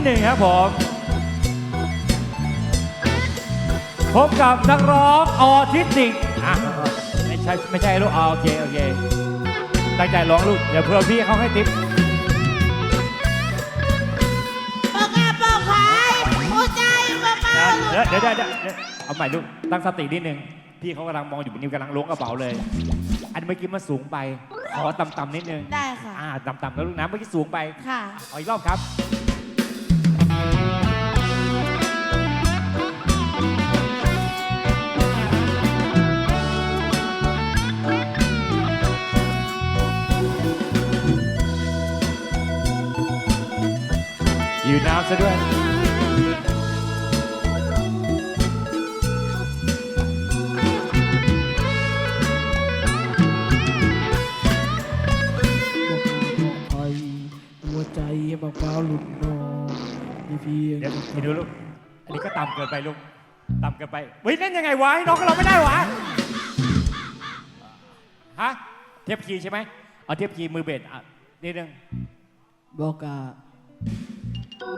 ดหนึ่งครับผม พบกับนักร้องออทิสติกอะไม่ใช่ไม่ใช่ลูกอ่าโอเคโอเคตั้งใจร้องลูกเดี๋ยวเพื่อพี่เขาให้ติ๊บปากกาปอกขายหัวใจมาเมาเดี๋ยวเดี๋ยวเดี๋ยวเดี๋ยวเดี๋ยวเอาใหม่ลูกตั้งสตินิดนึงพี่เขากำลังมองอยู่นิ้วกำลังล้วงกระเป๋าเลย อันเมื่อกี้มันสูงไป ขอต่ำๆนิดนึงได้ค่ะ อ่าต่ำๆแล้วลูกนะเมื่อกี้สูงไปค่ะเอาอีกรอบครับ อยู่น้ำซะด้วยไทยหัวใจมะพร้าวหลุดนองมีเพียงเดี๋ยวเดี๋ยวดูลูก อันนี้ก็ต่ำเกินไปลูก ต่ำเกินไป เฮ้ยเล่นยังไงวะให้น้องก็เราไม่ได้วะ ฮะ เทียบคีย์ใช่ไหม เอาเทียบคีย์มือเบสอะนิดนึง บอกกา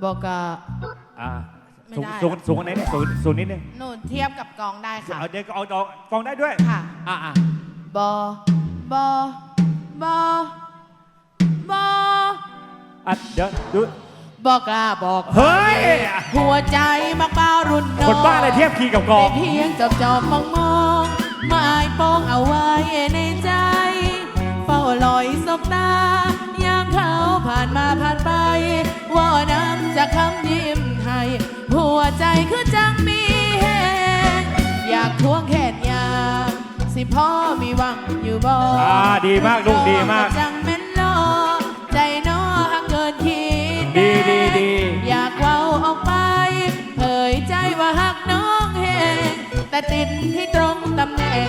บอกกาอ่าไม่สูงได้ สูงสูงอันไหนเนี่ยสูงสูงนิดนึงหนูเทียบกับกองได้ค่ะ เอาเดี๋ยวก็เอาดอกฟองได้ด้วย ค่ะ อ่าอ่าบอบอบอบออะเดี๋ยวดูบอกกาบอก เฮ้ย หัวใจมักเบารุ่นน้องคนบ้าอะไรเทียบคีย์กับกอได้งเพียงจอบจอบมองมองหมายปองเอาไว้ในใจ เฝ้าลอยสบตายาม เขาผ่านมาผ่านไปว่าน้ำจากคำยิ้มให้หัวใจคือจังมีแหงอยากทวงแขนยามสิพ่อมีหวังอยู่บ่อ่าดีมากลูกดีมาก จังแม่นลอใจน้อหักเกินคิดดีดีดีอยากเว้าออกไปเผยใจว่าหักน้องแหงแต่ติดที่ตรงตำแหน่ง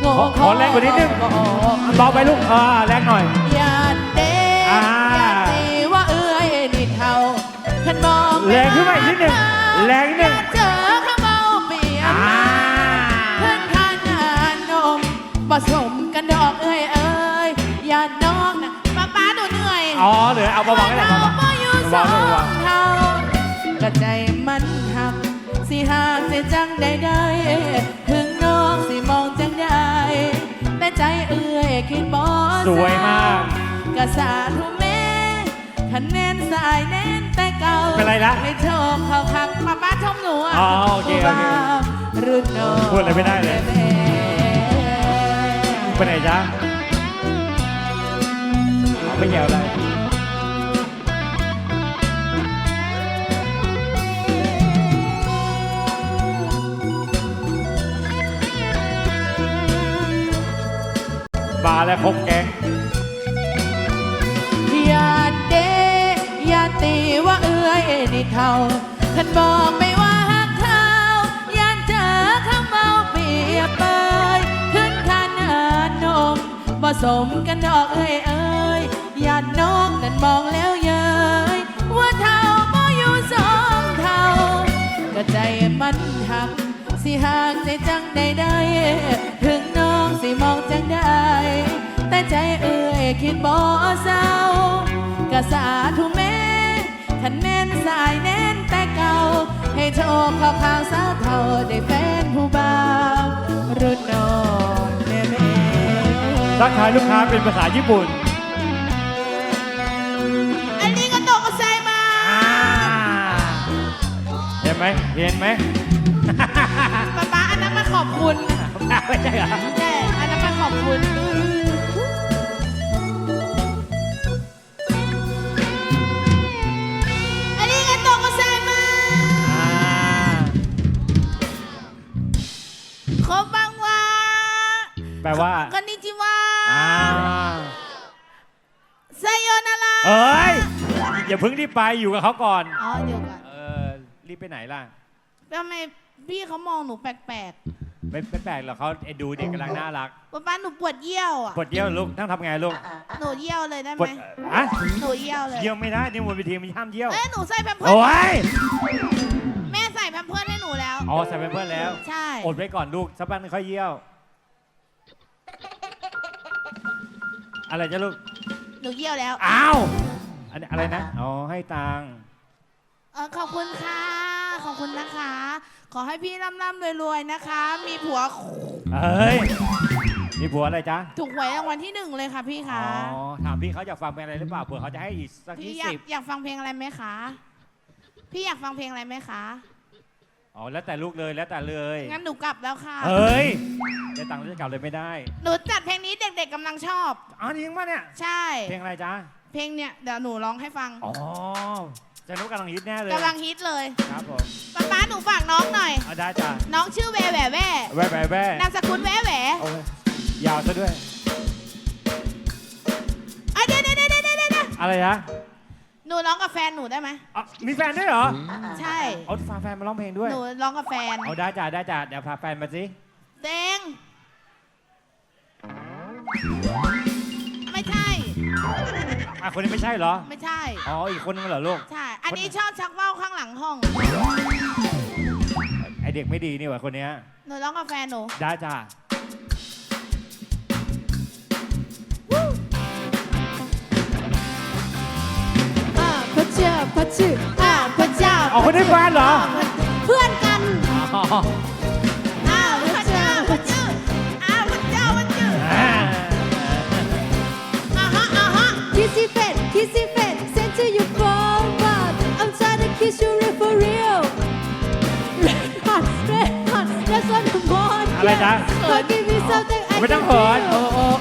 โง่ขอขอแรงกว่านิดนึงก็ออกเบาไปลูกอ่าแรงหน่อยอย่าเด้อ่า แรงขึ้นมาอีกนิดนึงแรงนิดนึงอย่าเจอข้าเมาเปียกอ่าเพื่อนทานงานนมผสมกันดอกเอ้ยเอ้ยอย่าน้องนะป้าป้าหนูเหนื่อยอ๋อเหลือเอาเบาๆก็ได้เราเบาบ่อยู่สๆอเบาๆลูกงเบาเท่ากระใจมันหักสิหากเสียจังใดได้ถึงน้องสิมองจังได้แต่ใจเอื้อยคิดบ่ๆสวยมากกะสาธุแม่คะแนนสายแน่นแต่ เก่าเป็นไรละให้โชคเขาคังป้าป้าชมหนูอะอ๋อโอเคโอเครุ่นน้องพูดอะไรไม่ได้เลยแม่ไปไหนจ๊ะเอาไม่เหี่ยวเลยบาร์และครบแกง เท่าท่านบอกไม่ว่าหักเทาย่านเจอข้าเมาเปรียบเปยขึ้นขนาดนมผสมกันดอกเอ้ยเอ้ยยานน้องนั่นมองแล้วเย้ยว่าเท่าบ่อยู่สองเท่าก็ใจมันหักสิหากใจจังใดได้ถึงน้องสิมองจังได้แต่ใจเอ่ยคิดบ่เศร้ากะสาธุแม่ ขันแม่นสายแน่นแต่เก่า ให้โชคเข้าข้างสาวเท่าได้แฟนผู้บ่าวรุ่นน้องแม่แม่ทักทายลูกค้าเป็นภาษาญี่ปุ่น อันนี้ก็ตกใจมาอ่าเห็นไหมเห็นไหมป๊าป๊าอันนั้นมาขอบคุณ ไม่ใช่เหรอแต่อันนั้นมาขอบคุณ เพิ่งรีบไปอยู่กับเขาก่อน อ๋อเดี๋ยวก่อนเออรีบไปไหนล่ะ ทำไมพี่เขามองหนูแปลกไม่ไม่แปลกหรอกเขาเอ็นดูเด็กกำลังน่ารักๆป๊าป๊าหนูปวดเยี่ยวอะ ปวดเยี่ยวลูกต้องทำไงลูกหนูเยี่ยวเลยได้ปไหวมดอะหนูเยี่ยวเลย เยี่ยวไม่ได้นี่บนเวทีมันห้ามเยี่ยว เอ้ยหนูใส่แพมเพิร์โอ้สยแม่ใส่แพมเพิร์สให้หนูแล้ว อ๋อใส่ไปเพื่อนแล้ว ใช่ อดไว้ก่อนลูกสักพักนึงค่อยเยี่ยว อะไรจะลูก หนูเยี่ยวแล้ว อ้าว อันนี้อะไรนะ อ๋อ ให้ตังค์เออขอบคุณค่ะ ขอบคุณนะคะ ขอให้พี่ร่ำร่ำรวยๆนะคะ มีผัวเอ้ย มีผัวอะไรจ๊ะ ถูกหวยรางวัลที่หนึ่งเลยค่ะพี่อ๋คะอ ถามพี่เขาอยากฟังเพลงอะไรหรือเปล่า เผื่อเขาจะให้อีกสักพี่ยี่อยากสิบอยากฟังเพลงอะไรไหมคะ พี่อยากฟังเพลงอะไรไหมคะอ๋อ แล้วแต่ลูกเลย แล้วแต่เลย งั้นหนูกลับแล้วค่ะ เฮ้ยได้ตังค์แล้วจะกลับเลยไม่ได้หนูจัดเพลงนี้เด็กๆกำลังชอบ อ๋อจริงป่ะเนี่ย ใช่ เพลงอะไรจ๊ะ เพลงเนี่ยเดี๋ยวหนูร้องให้ฟังอ๋อจะรู้กำลังฮิตแน่เลยกำลังฮิตเลยครับผมป๊าป๊าหนูฝากน้องหน่อย เอาได้จ้ะน้องชื่อแวแหวแว่แว่แว่แว่นามสกุลแวแหวโอ้ยยาวซะด้วยไอยเดี๋ยวเดี๋ยวเดี๋ยวเดี๋ยวเดี๋ยวเดี๋ยวอะไรนะหนูร้องกับแฟนหนูได้ไหมอ๋อมีแฟนด้วยเหรอใช่ เอาพาแฟนมาร้องเพลงด้วย หนูร้องกับแฟนเอาได้จ้ะได้จ้ะเดี๋ยวพาแฟนมาสิเต็งไม่ใช่ อะคนนี้ไม่ใช่เหรอ ไม่ใช่ อ๋อ อีกคนนึงเหรอลูก ใช่ อันนี้ชอบชักว่าวข้างหลังห้อง ไอเด็กไม่ดีนี่หว่าคนเนี้ยหนูร้องกับแฟนหนู ได้จ้ะอ่าพระเจ้าพระชื่ออ่าพระเจ้าเอาคนนี้แฟนเหรอ เพื่อนกัน อ๋ออ้ Kissy fit send to your phone but I'm trying to kiss you real for real Red hot red hot that's what I'm on อะไรจ๊ะ So give me something I ไม่ต้อง can เขิน feel โอ้โอ้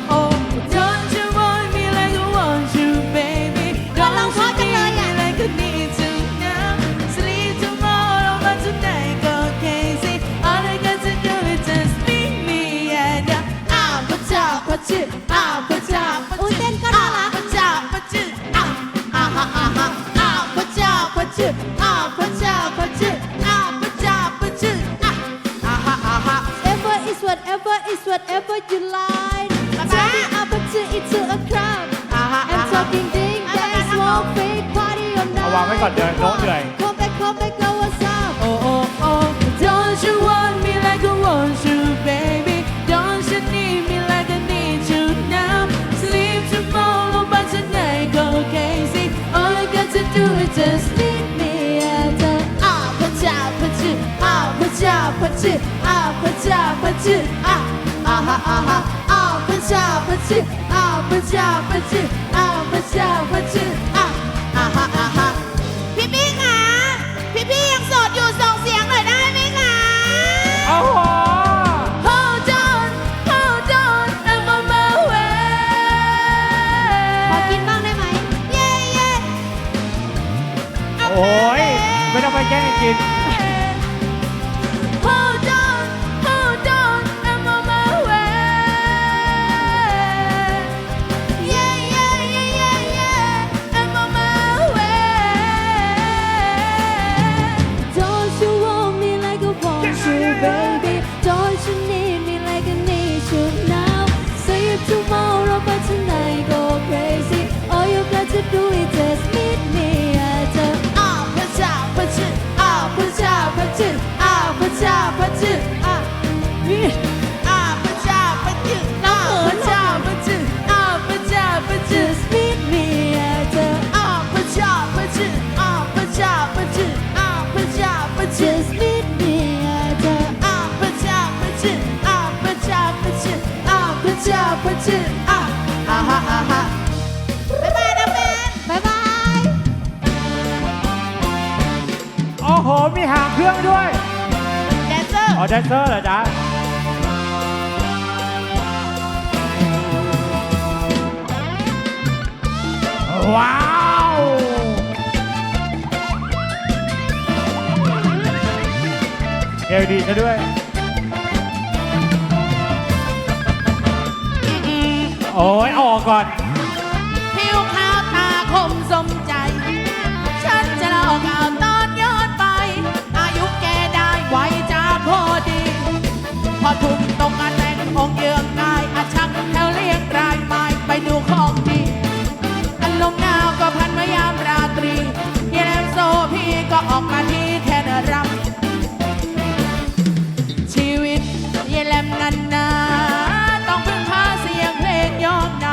เอาวางไว้ก่อนเดี๋ยวน้องเหนื่อย Come back come back now what's up Oh oh oh Don't you want me like I want you baby Don't you need me like I need you now Sleep tomorrow but tonight go crazy All I got to do is just Meet me at the อ้าวพระเจ้าพระชื่ออ้าวพระเจ้าพระชื่ออ้า วพ 啊！不假不真，啊！不假不真，啊！不假不真，啊！不假不真，啊！不假不真，啊！不假不真，啊！不假不真，啊！不假不真，啊！不假不真，啊！不假不真，啊！不假不真，啊！哈哈哈哈。 มีหางเครื่องด้วย แดนเซอร์อ๋อแดนเซอร์เหรอจ๊ะว้าว เอวดีซะด้วย โอ้ยเอาออกก่อน ทุ่มตรงงานแต่งองค์เยืองกายอาชักแถวเลี้ยงรายไม้ไปดูของดีอันลมหนาวก็พันมายามราตรีเยเลมโซพี่ก็ออกมาที่แทนรำชีวิตเยเลมนันนาต้องพึ่งพาเสียงเพลงย้อนน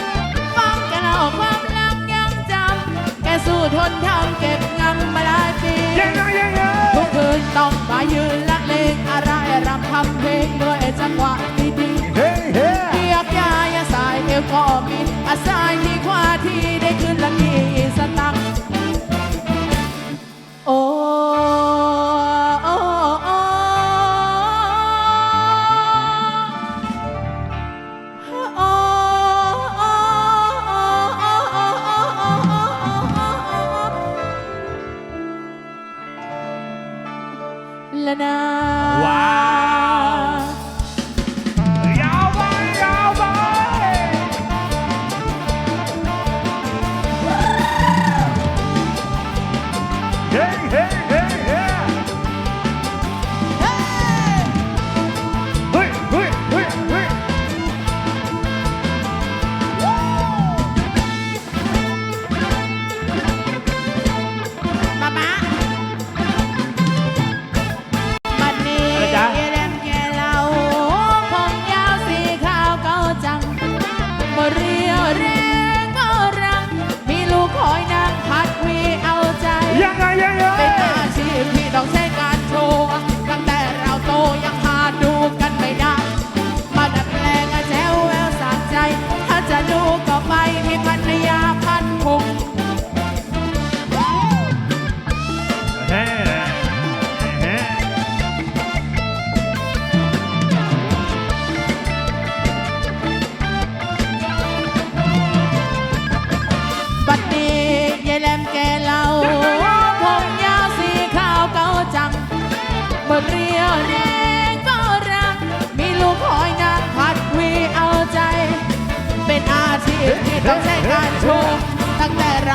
ำฟังแกเล่าความลังยังจำแกสู้ทนทำเก็บงำมาหลายปี ร่ายรำทำเพลงด้วยจังหวะดีๆ เฮ้เฮ้เียกยายสายเอวก็มีอาศัยที่ว่าที่ได้ขึ้นละกีสตังค์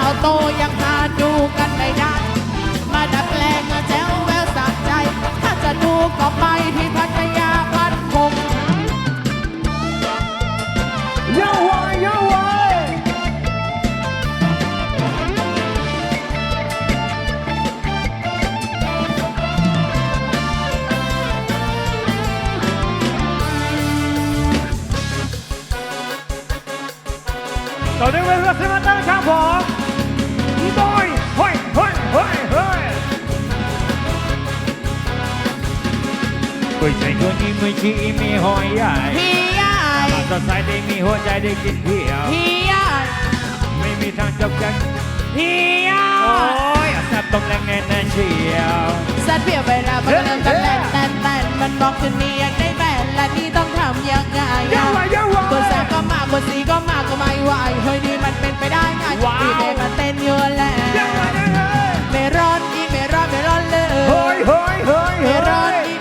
ตั้งแต่เราโตยังหาดูกันไม่ได้ มาดัดแปลงแจ้วแววสะใจ ถ้าจะดูก็ไปที่พัทยาพันคงยาวไว้ยาวไว้ตอนนี้เวลาสิบนาฬิกาครับผม ไม่ใช่คนนี้ไม่ใช่มีหอยใหญ่พี่ใหญ่สดใสได้มีหัวใจได้กินเพียวพี่ใหญ่ไม่มีทางจบกันพี่ใหญ่โอ้ยแซ่บตรงแรงแน่นเชียวสัตว์เปรียบเวลามันเริ่มกันแล่นแน่นแน่มันบอกคืนนี้อยากได้แฟนและนี่ต้องทำยังไงยาวไว้ยาวไว้กดแซ่บก็มาบนสีก็มาก็ไม่ไหวเฮ้ยนี่มันเป็นไปได้ไงว้าวพี่เมย์มาเต้นอยู่แล้ยาวไว้ยาวไว้เมรอนอีเมรอนเมรอนเลยเฮ้ยเฮ้ยเฮ้ยเมเฮ้อนอี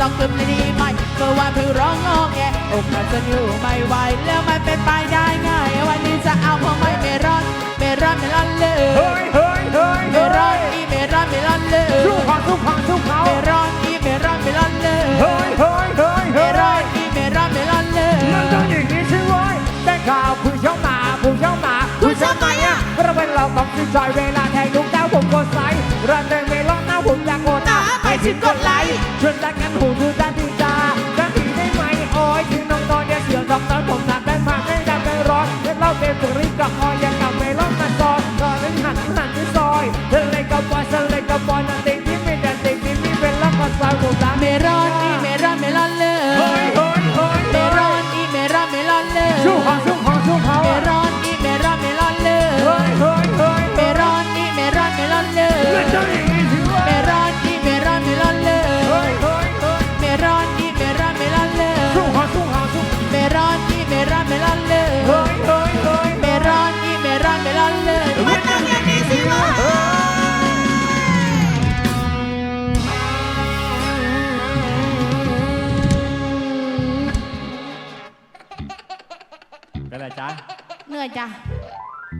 นี่เกือบสองเกือบเลยดีไหมเมื่อวานเพิ่งร้องงอแงอกมันจะอยู่ไม่ไหวแล้วมันเป็นไปได้ไงวันนี้จะเอาเพราะไม่เมรอนเมรอนเมรอนเลเฮ้ยยเฮ้ยเฮ้ยเมรอนอีเมรอนเมรอนเลยสู้เขาสู้เขาสู้เขาเมรอนอีเมรอนเมรอนเลยเฮ้ยเฮ้ยเฮ้ยเมเฮ้รอยนอีเมรอนเมรอนเลยมันต้องอย่างนี้ใช่ไหมแต่ข่าวผู้ช่องมาผู้ช่องมาผู้ช่องมาอะเราเป็นเราต้องสิ้นใจเวลาแทงลูกแก้วผมกดไลค์รันเดินเมลอนหน้าผมอยากโกรธนะให้ชิมกดไลค์ชวนดันกัน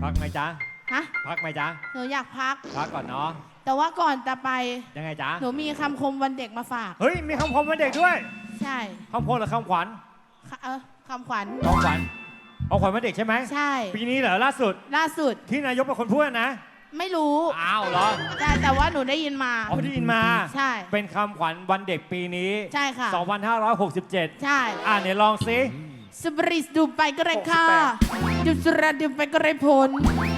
พักไหมจ๊ะ ฮะ พักไหมจ๊ะ หนูอยากพัก พักก่อนเนาะ แต่ว่าก่อนจะไป ยังไงจ๊ะ หนูมีคำคมวันเด็กมาฝาก เฮ้ย มีคำคมวันเด็กด้วย ใช่ใช่คำพจน์หรือคำขวัญค่ะเออคำขวัญคำขวัญเอาขวัญวันเด็กใช่ไหมใช่ ปีนี้เหรอล่าสุด ล่าสุด ที่นายกเป็นคนพูดนะ ไม่รู้ อ้าวเหรอแต่แต่ว่าหนูได้ยินมาเอาได้ยินมา ใช่ เป็นคำขวัญวันเด็กปีนี้ ใช่ค่ะ 2567 ใช่ อ่าเนี่ยลองซิ สบริสดูไปก็ไรค่าดูสุราดูไปก็ไรผล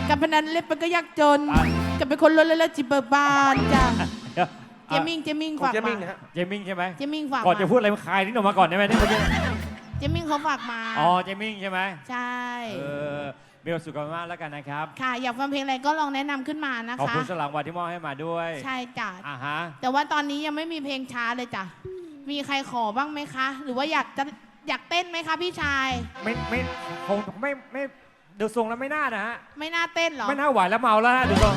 กับพนันเล็บไปก็ยากจนอะกับเป็นคนรวยแล้วจิบเบิกบานจ้ะเดี๋ยวเจมิงเจมิงของฝากเจมามิ่งนะฮะ เจมิงใช่ไหมเจมิงฝากก่อนจะมาพูดอะไรมันคายนิดออกมาก่อนได้ไหมเนี่ยเมื่อกี้เจมิงเขาฝากมาอ๋อเจมิงใช่ไหมใช่ เออมีความสุขกันมากแล้วกันนะครับ ค่ะ อยากฟังเพลงอะไรก็ลองแนะนำขึ้นมานะขอบคะ คุณสลังวันที่มอบให้มาด้วยใช่จ้ะ อ่าฮะ แต่ว่าตอนนี้ยังไม่มีเพลงช้าเลยจ้ะ มีใครขอบ้างไหมคะ หรือว่าอยากจะ อยากเต้นไหมคะพี่ชาย ไม่ไม่คงไม่ไม่ดูทรงแล้วไม่น่านะฮะ ไม่น่าเต้นเหรอ ไม่น่าไหวแล้วเมาแล้วฮะดูทรง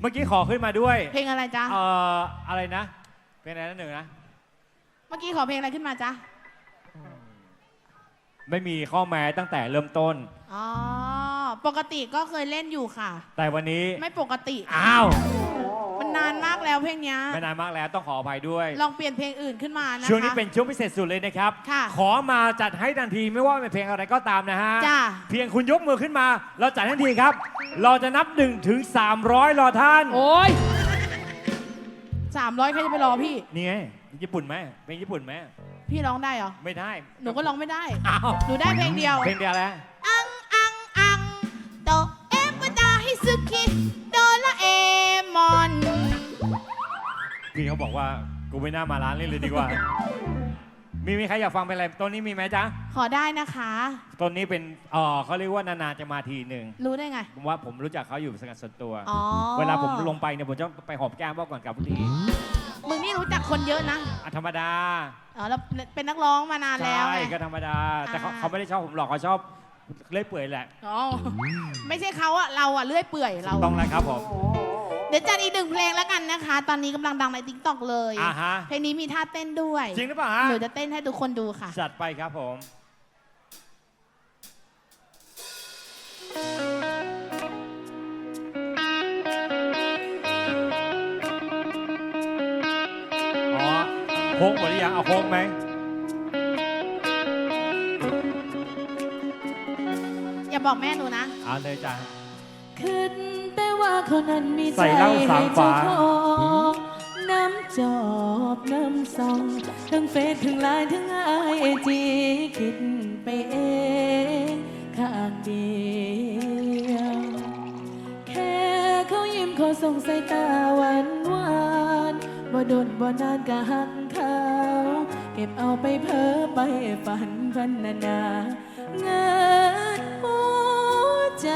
เมื่อกี้ขอขึ้นมาด้วย เพลงอะไรจ๊ะ เอ่ออะไรนะเป็นอะไรนะหนึ่งนะ เมื่อกี้ขอเพลงอะไรขึ้นมาจ๊ะ ไม่มีข้อแม้ตั้งแต่เริ่มต้น อ๋อ ปกติก็เคยเล่นอยู่ค่ะ แต่วันนี้ ไม่ปกติ อ้าวมันนานมาก แล้วเพลงเนี้ยไม่นานมากแล้วต้องขออภัยด้วย ลองเปลี่ยนเพลงอื่นขึ้นมานะคะ ช่วงนี้เป็นช่วงพิเศษสุดเลยนะครับ ค่ะ ขอมาจัดให้ทันทีไม่ว่าเป็นเพลงอะไรก็ตามนะฮะ จ้ะเพียงคุณยกมือขึ้นมา เราจัดทันทีครับ เราจะนับ1นถึง300 รอท่าน โอ้ยสามร้อยใครจะไปรอพี่ นี่ไงญี่ปุ่นไหมเพลงญี่ปุ่นไหมพี่ร้องได้เหรอ ไม่ได้หนูก็ร้องไม่ได้ อ้าวหนูได้เพลงเดียว เพลงเดียวแล้ว อัง พี่เขาบอกว่ากูไม่น่ามาร้านนี้เลยดีกว่า มีมีใครอยากฟังเป็นอะไรต้นนี้มีไหมจ๊ะขอได้นะคะ ต้นนี้เป็นเออเขาเรียกว่านานๆจะมาทีหนึ่งรู้ได้ไง ผมว่าผมรู้จักเขาอยู่สกัดส่วนตัว อ๋อ เวลาผมลงไปเนี่ยผมจะไปหอมแก้มว่าก่อนกลับทุกทีมึงนี่รู้จักคนเยอะนะอะธรรมดาอ๋อแล้วเป็นนักร้องมานานแล้วใช่ไง ก็ธรรมดา แต่เขาอ่า เขาไม่ได้ชอบผมหรอกเขาชอบเลื่อยเปื่อยแหละ อ๋อไม่ใช่เขาอะเราอะเลื่อยเปื่อยเรา ต้องแล้วครับผม เดี๋ยวจัดอีกหนึ่งเพลงแล้วกันนะคะ ตอนนี้กำลังดังในติ๊กต็อกเลย อ่าฮะ เพลงนี้มีท่าเต้นด้วย จริงหรือเปล่าฮะหนูจะเต้นให้ทุกคนดูค่ะ จัดไปครับผม อ๋อ โค้งหมดหรือยัง เอาโค้งไหม อย่าบอกแม่หนูนะอ่าเลยจ้ะ ขึ้นแต่ ว่าเขานั้นมีใส่ใจเหล้าสามให้เจ้าฝาของน้ำจอบน้ำซองทั้งเฟซทั้งไลน์ทั้งไอจีคิดไปเองข้างเดียว แค่เขายิ้มเขาส่งสายตาหวานหวานๆบ่โดนบ่นานก็หักเขา เก็บเอาไปเพ้อไปฝันพันนานาเงินหัวใจ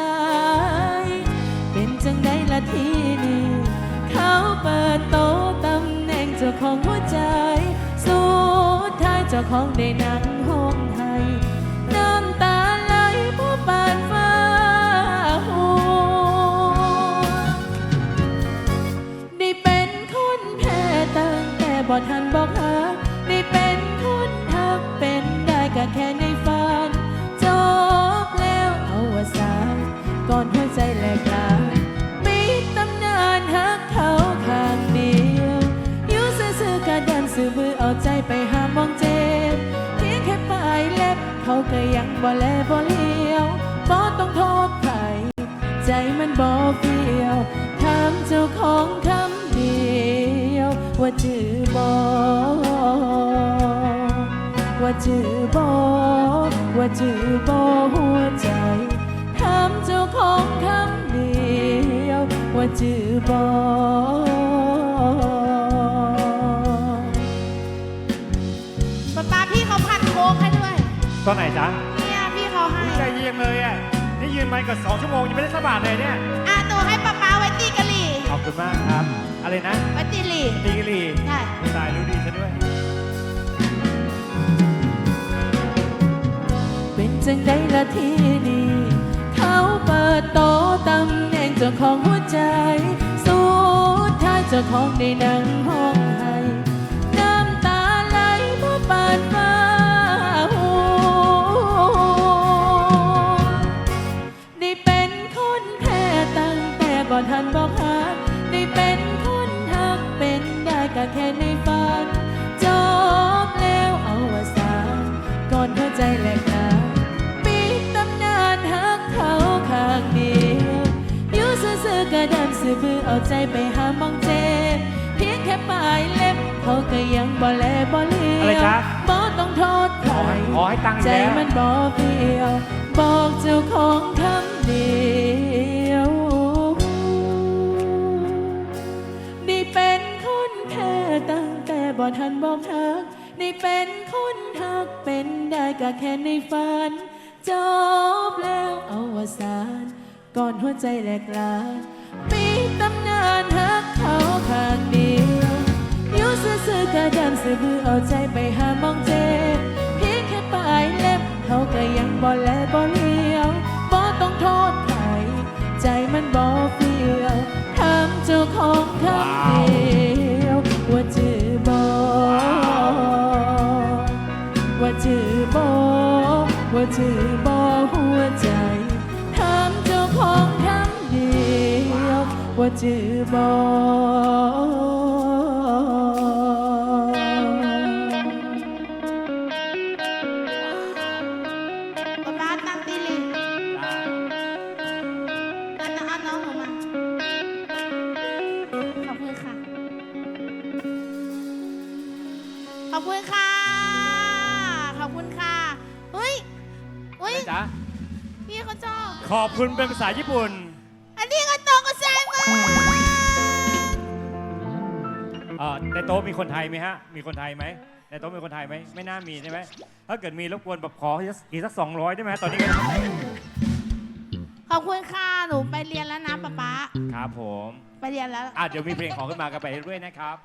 เปิดโตตำแหน่งเจ้าของหัวใจ สุดท้ายเจ้าของได้นั่งห้องให้น้ำตาไหลผู้ปานฟ้าหัวได้เป็นคนแพ้ตั้งแต่บ่ทันบอกหาได้เป็นคนทักเป็นได้ก็แค่ในฝันจบแล้วเอาวสานก่อนหัวใจแหลกลา บ่แลบ่เลี้ยวบ่ต้องโทษใคร ใจมันบอเฟียวถามเจ้าของคำเดียว ว่าจื่อบอว่าจื่อบอว่าจื่อบอหัวใจถามเจ้าของคำเดียว ว่าจื่อบอป๊าป๊าพี่เขาพันโค้กให้ด้วยตอนไหนจ๊ะ นี่ยืนมากับสองชั่วโมงยังไม่ได้สักบาทเลยเนี่ย อะหนูให้ป๊าป๊าไว้ตีกะหรี่ขอบคุณมากครับ อะไรนะ ไว้ตีหลี่ ตีกะหรี่ใช่ ตายรู้ดีซะด้วย เป็นจังได้ละทีนี้เขาเปิดโตะตำแหน่งเจ้าของหัวใจสุดท้ายเจ้าของได้นั่งห้อง ทันบอกหาได้เป็นคนหักเป็นได้ก็แค่ในฝันจบแล้วเอาวสานก่อนเข้าใจแหลกนาปีดตำนานหักเขาข้างเดียวอยู่ซื่อๆกระดันซื่อบื้อเอาใจไปหามองเจ เพียงแค่ปลายเล็บเขาก็ยังบ่แลบ่เลียวอะไรจ๊ะ บ่ต้องโทษใครใจมันบอเดียว บอกเจ้าของคำเดียว บ่ทันบอกทักนี่เป็นคนทักเป็นได้ก็แค่ในฝัน จบแล้วเอาวสานก่อนหัวใจแหลกลานมีตำนานฮักเขาข้างเดียวอยู่ซื่อๆก็ดันซื้อบือเอาใจไปหามองเจ็บเพียงแค่ปลายเล็บเขาก็ยังบ่แล จือบ่ป๊าป๊าตั้งตีลิงเอาน้องเอาน้องหนูมา ขอบคุณค่ะ ขอบคุณค่ะ ขอบคุณค่ะเฮ้ยเฮ้ยจ๊ะพี่เขาชอบ ขอบคุณเป็นภาษาญี่ปุ่นอันนี้ก็ตรง กับแซมมาเอ่อในโต๊ะมีคนไทยไหมฮะ มีคนไทยไหมในโต๊ะมีคนไทยไหมไม่น่ามีใช่ไหมถ้าเกิดมีรบกวนแบบขออีกสักสองร้อยได้ไหมฮะตอนนี้ก็ขอบคุณค่ะ หนูไปเรียนแล้วนะป๊าป๊าครับผมไปเรียนแล้ว อะเดี๋ยวมีเพลงของขึ้นมากันไปเรื่อยๆนะครับ